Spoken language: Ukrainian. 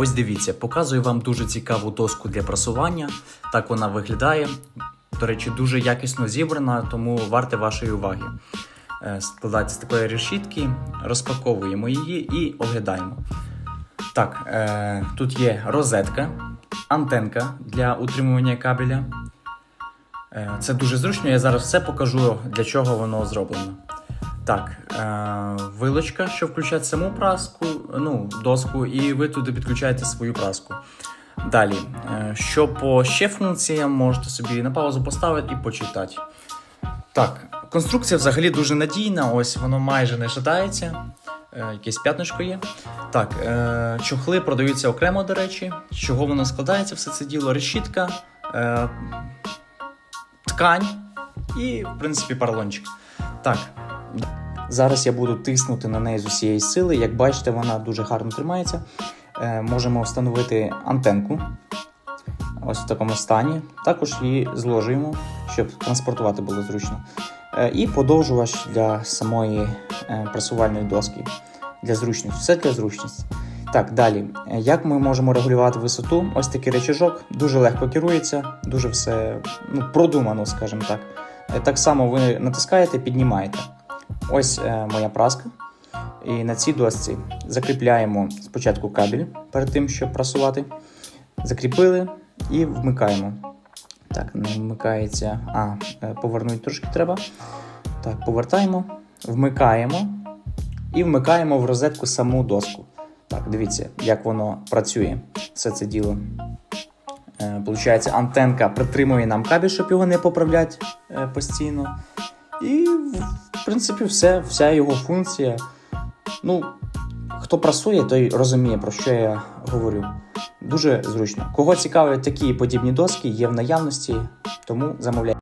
Ось дивіться, показую вам дуже цікаву доску для прасування. Так вона виглядає. До речі, дуже якісно зібрана, тому варте вашої уваги. Е, Складається з такої решітки, розпаковуємо її і оглядаємо. Так, е, тут є розетка, антенка для утримування кабеля. Е, Це дуже зручно, я зараз все покажу, для чого воно зроблено. Так, е, вилочка, що включає саму праску, ну, доску, і ви туди підключаєте свою праску. Далі, е, що по ще функціям, можете собі на паузу поставити і почитати. Так, конструкція взагалі дуже надійна, ось воно майже не шатається. Е, якесь п'ятнишко є. Так, е, чохли продаються окремо, до речі. З чого воно складається, все це діло? Решітка, е, ткань і, в принципі, поролончик. Так. Зараз я буду тиснути на неї з усієї сили. Як бачите, вона дуже гарно тримається. Е, можемо встановити антенку. Ось в такому стані. Також її зложуємо, щоб транспортувати було зручно. Е, і подовжувач для самої е, пресувальної доски. Для зручності. Все для зручності. Так, далі. Як ми можемо регулювати висоту? Ось такий речажок, дуже легко керується, дуже все ну, продумано, скажімо так. Так само ви натискаєте, піднімаєте. Ось е, моя праска. І на цій досці закріпляємо спочатку кабель перед тим, щоб прасувати. Закріпили і вмикаємо. Так, не вмикається. А, е, повернути трошки треба. Так, повертаємо, вмикаємо і вмикаємо в розетку саму доску. Так, дивіться, як воно працює. Все це діло. Е, Получається, антенка притримує нам кабель, щоб його не поправляти постійно. І, в принципі, все, вся його функція. Ну, хто прасує, той розуміє, про що я говорю. Дуже зручно. Кого цікавлять такі подібні доски, є в наявності, тому замовляйте.